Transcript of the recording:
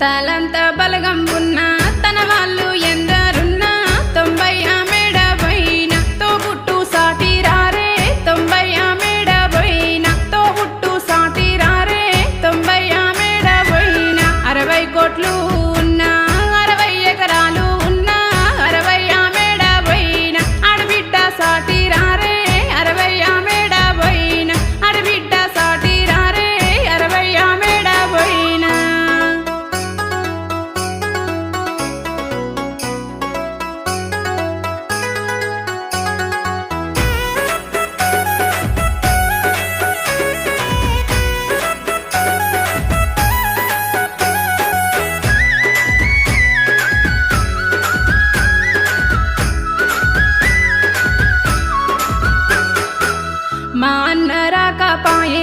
తలంత బలగం ఉన్నా తన వాళ్ళ మా అన్న రాక పాయ